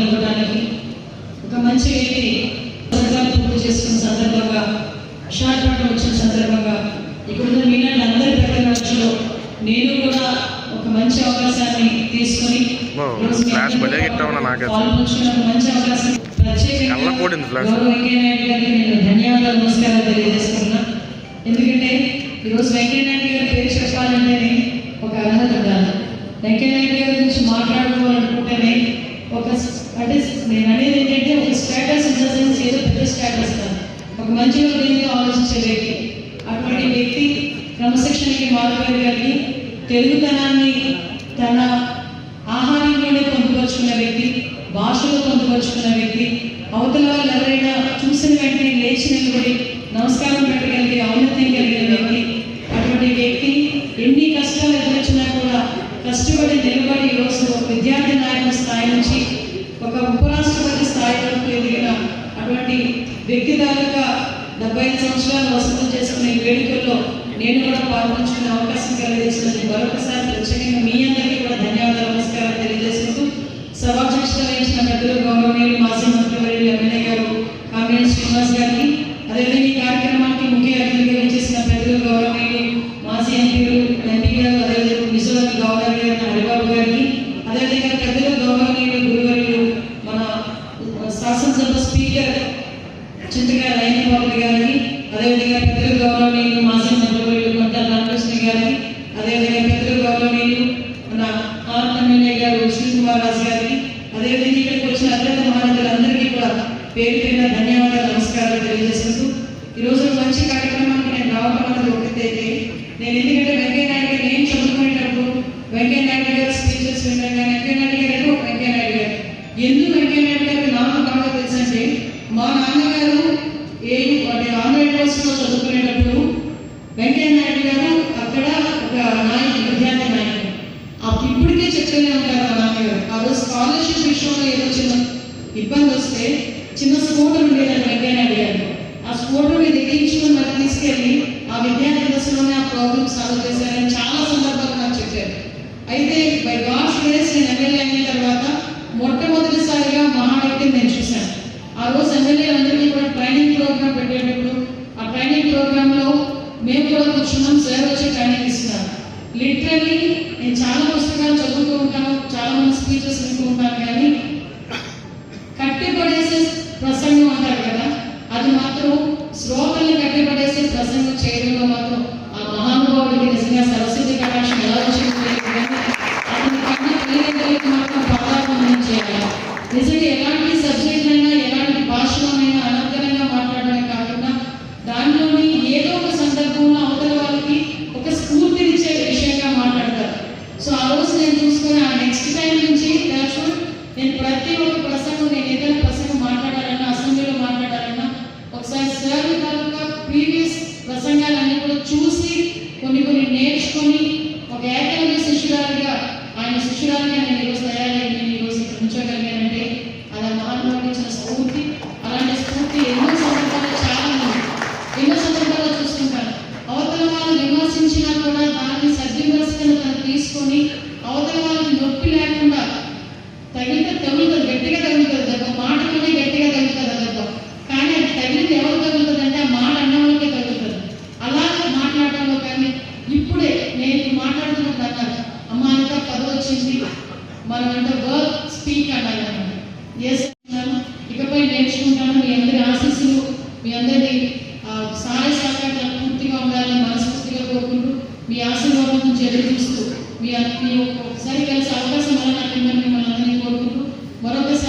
జరపడానికి ఒక మంచి పూర్తి చేసుకున్న సందర్భంగా షార్ట్ వాటర్ వచ్చిన సందర్భంగా ఇక్కడ మీనాన్ని అందరి ప్రకటనలో నేను కూడా ఒక మంచి అవకాశాన్ని తీసుకొని ఫ్లాష్ భలే గిట్టవునా నాకు మంచి అవకాశం ధన్యవాదాలు నమస్కారాలు తెలియజేస్తున్నా ఎందుకంటే ఈరోజు వెంకయ్య నాయుడు గారి పేరు చెప్పాలంటేనే ఒక అర్హత ఉండాలి. వెంకయ్య నాయుడు గారు దీన్ని ఆలోచించలేదు అటువంటి వ్యక్తి క్రమశిక్షణకి మాధవగారు గారిని తెలుగుతనాన్ని తన ఆహారంలోనే పొందుపరుచుకున్న వ్యక్తి భాషలో పొందుపరుచుకున్న వ్యక్తి అవతల వాళ్ళు ఎవరైనా చూసిన వెంటనే లేచి నిలబడి నమస్కారం పెట్టగలిగే ఔన్నత్యం కలిగిన వ్యక్తి అటువంటి వ్యక్తి ఎన్ని కష్టాలు ఎదురొచ్చినా కూడా కష్టపడి నిలబడి ఈరోజు విద్యార్థి నాయకుల స్థాయి నుంచి ఒక ఉపరాష్ట్రపతి స్థాయి వరకు ఎదిగిన అటువంటి వ్యక్తి తాలూకా డెబ్బై ఐదు సంవత్సరాలు వసతం చేసుకునే వేడుకల్లో నేను కూడా పాల్గొంచుకునే అవకాశం కలిగించినందుకు మరొకసారి పేరు పేరున ధన్యవాదాలు నమస్కారాలు తెలియజేసుకుంటూ ఈరోజు మంచి కార్యక్రమానికి నేను రావడం అనేది ఒకటైతే నేను ఎందుకంటే వెంకయ్యనాయుడు గారు ఏం చదువుకునేటప్పుడు వెంకయ్య నాయుడు గారు స్పీచెస్ వినడం వెంకయ్య గారు అంటే గారు. ఎందుకు వెంకయ్య నాయుడు గారికి నాకు బాగా తెలుసంటే మా నాన్నగారు ఏ అంటే ఆంధ్ర యూనివర్సిటీలో చదువుకునేటప్పుడు వెంకయ్యనాయుడు గారు అక్కడ ఒక నాయకుడు విద్యార్థి నాయకుడు. అప్పుడు ఇప్పటికే చెప్తూనే ఉంటారు మా నాన్నగారు. ఆ రోజు స్కాలర్షిప్ విషయంలో ఏదో చిన్న ఇబ్బంది వస్తే చిన్న స్కూటర్ ఉండేదాన్ని వెంకయ్య నాయుడు ఆ స్కూటర్ని మీద ఎక్కించుకుని మరి తీసుకెళ్ళి ఆ విద్యార్థి దశలోనే ఆ ప్రాబ్లమ్ సాల్వ్ చేశారని చాలా సందర్భాలు నాకు చెప్పారు. అయితే బై గాడ్స్ గ్రేస్ నేను ఎమ్మెల్యే అయిన తర్వాత మొట్టమొదటిసారిగా మహావ్యక్తిని నేను చూశాను. ఆ రోజు ఎమ్మెల్యే అందరికీ కూడా ట్రైనింగ్ ప్రోగ్రామ్ పెట్టేటప్పుడు ఆ ట్రైనింగ్ ప్రోగ్రామ్లో మేము కూడా కూర్చున్నాం సార్ వచ్చి ట్రైనింగ్ ప్రతి ఒక్క ప్రసంగం నేను ఏదైనా ప్రసంగం మాట్లాడాలన్నా అసెంబ్లీలో మాట్లాడాలన్నా ఒకసారి సార్ తాలూకా ప్రీవియస్ ప్రసంగాలన్నీ కూడా చూసి కొన్ని కొన్ని నేర్చుకొని ఒక ఏకైన శిష్యురాలుగా ఆయన శిష్యురాలుగా నేను ఈరోజు తయారయ్యి నేను ఈరోజు ఇక్కడ ఉంచగలిగానంటే అలా ఆ ఇచ్చిన స్ఫూర్తి అలాంటి స్ఫూర్తి ఎన్నో సందర్భాలు చాలా ఉంది. ఎన్నో సందర్భాల్లో చూస్తుంటాను. అవతల వాళ్ళు విమర్శించినా కూడా దాన్ని సద్విమర్శను తను తీసుకొని అవతల వాళ్ళకి నొప్పి లేకుండా తగిలితే తగులుతుంది గట్టిగా తగులుతుంది దెబ్బ మాటలోనే గట్టిగా తగులుతుంది ఆ కానీ అది తగిలింది ఎవరు తగులుతుంది అంటే ఆ మాట అన్న వాళ్ళకే తగులుతుంది అలా మాట్లాడడంలో కానీ ఇప్పుడే నేను మాట్లాడుతున్నప్పుడు అన్నారు అమ్మ అంతా పదవి వచ్చింది మనం అంటే వర్క్ స్పీక్ అన్నారు అన్నమాట. ఎస్ అన్నాను. ఇకపై నేర్చుకుంటాను మీ అందరి ఆశీస్సులు మీ అందరి ఆ, సహాయ సహకారాలు పూర్తిగా ఉండాలని మనస్ఫూర్తిగా కోరుకుంటూ మీ ఆశీర్వాదం నుంచి చూస్తూ మీ మీ ఒకసారి కలిసి అవకాశం వల్ల నాకు మిమ్మల్ని Bora pensar